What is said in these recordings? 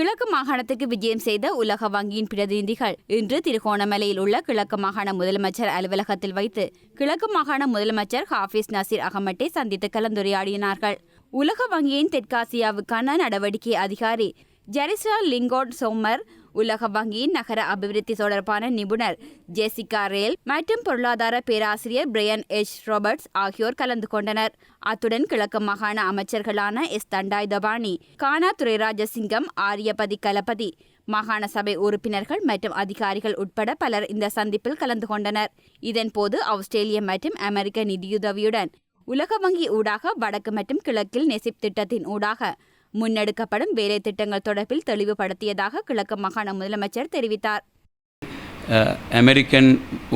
கிழக்கு மாகாணத்துக்கு விஜயம் செய்த உலக வங்கியின் பிரதிநிதிகள் இன்று திருகோணமலையில் உள்ள கிழக்கு மாகாண முதலமைச்சர் அலுவலகத்தில் வைத்து கிழக்கு மாகாண முதலமைச்சர் ஹாஃபிஸ் நசீர் அகமட்டை சந்தித்து கலந்துரையாடினார்கள். உலக வங்கியின் தெற்காசியாவுக்கான நடவடிக்கை அதிகாரி ஜெரிசா லிங்கோட் சோமர் உலக வங்கியின் நகர அபிவிருத்தி தொடர்பான நிபுணர் ஜெசிகா ரேல் மற்றும் பொருளாதார பேராசிரியர் பிரையன் எச். ராபர்ட்ஸ் ஆகியோர் கலந்து கொண்டனர். அத்துடன் கிழக்கு மாகாண அமைச்சர்களான எஸ். தண்டாய் தபானி கானா துரைராஜசிங்கம் ஆரியபதி கலபதி மாகாண சபை உறுப்பினர்கள் மற்றும் அதிகாரிகள் உட்பட பலர் இந்த சந்திப்பில் கலந்து கொண்டனர். இதன்போது ஆஸ்திரேலிய மற்றும் அமெரிக்க நிதியுதவியுடன் உலக வங்கி ஊடாக வடக்கு மற்றும் கிழக்கில் நெசிப் திட்டத்தின் ஊடாக முன்னெடுக்கப்படும் வேலை திட்டங்கள் தொடர்பில் தெளிவுபடுத்தியதாக கிழக்கு மாகாண முதலமைச்சர் தெரிவித்தார். அமெரிக்கன்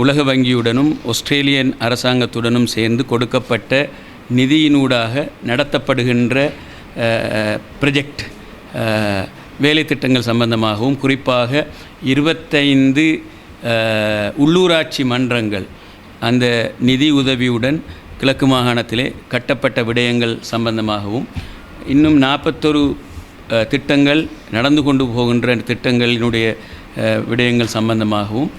உலக வங்கியுடனும் ஆஸ்திரேலியன் அரசாங்கத்துடனும் சேர்ந்து கொடுக்கப்பட்ட நிதியினூடாக நடத்தப்படுகின்ற ப்ரொஜெக்ட் வேலை திட்டங்கள் சம்பந்தமாகவும் குறிப்பாக இருபத்தைந்து உள்ளூராட்சி மன்றங்கள் அந்த நிதி உதவியுடன் கிழக்கு மாகாணத்திலே கட்டப்பட்ட விடயங்கள் சம்பந்தமாகவும் இன்னும் நாற்பத்தொரு திட்டங்கள் நடந்து கொண்டு போகின்ற திட்டங்களினுடைய விடயங்கள் சம்பந்தமாகவும்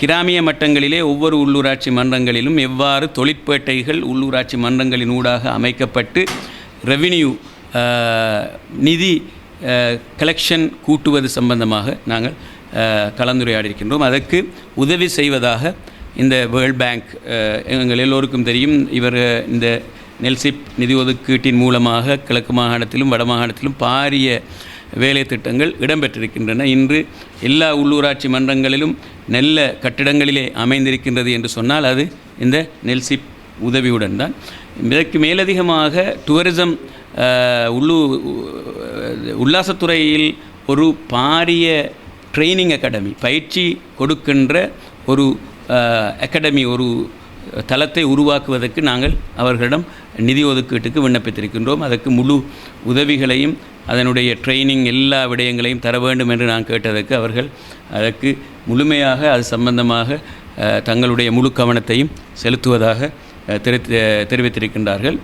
கிராமிய மட்டங்களிலே ஒவ்வொரு உள்ளூராட்சி மன்றங்களிலும் எவ்வாறு தொழிற்பேட்டைகள் உள்ளூராட்சி மன்றங்களின் ஊடாக அமைக்கப்பட்டு ரெவின்யூ நிதி கலெக்ஷன் கூட்டுவது சம்பந்தமாக நாங்கள் கலந்துரையாடி கலந்துரையாடியிருக்கின்றோம். அதற்கு உதவி செய்வதாக இந்த வேர்ல்ட் பேங்க் எங்கள் எல்லோருக்கும் தெரியும். இவர் இந்த நெல்சிப் நிதி ஒதுக்கீட்டின் மூலமாக கிழக்கு மாகாணத்திலும் வட மாகாணத்திலும் பாரிய வேலை திட்டங்கள் இடம்பெற்றிருக்கின்றன. இன்று எல்லா உள்ளூராட்சி மன்றங்களிலும் நல்ல கட்டிடங்களிலே அமைந்திருக்கின்றது என்று சொன்னால் அது இந்த நெல்சிப் உதவியுடன் தான். இதற்கு மேலதிகமாக டூரிசம் அஹ், உள்ளூ உல்லாசத்துறையில் ஒரு பாரிய ட்ரைனிங் அகாடமி பயிற்சி கொடுக்கின்ற ஒரு அகாடமி ஒரு தளத்தை உருவாக்குவதற்கு நாங்கள் அவர்களிடம் நிதி ஒதுக்கீட்டுக்கு விண்ணப்பித்திருக்கின்றோம். அதற்கு முழு உதவிகளையும் அதனுடைய ட்ரைனிங் எல்லா விடயங்களையும் தர வேண்டும் என்று நான் கேட்டதற்கு அவர்கள் அதற்கு முழுமையாக அது சம்பந்தமாக தங்களுடைய முழு கவனத்தையும் செலுத்துவதாக அஹ், தெரிவித்திருக்கின்றார்கள்.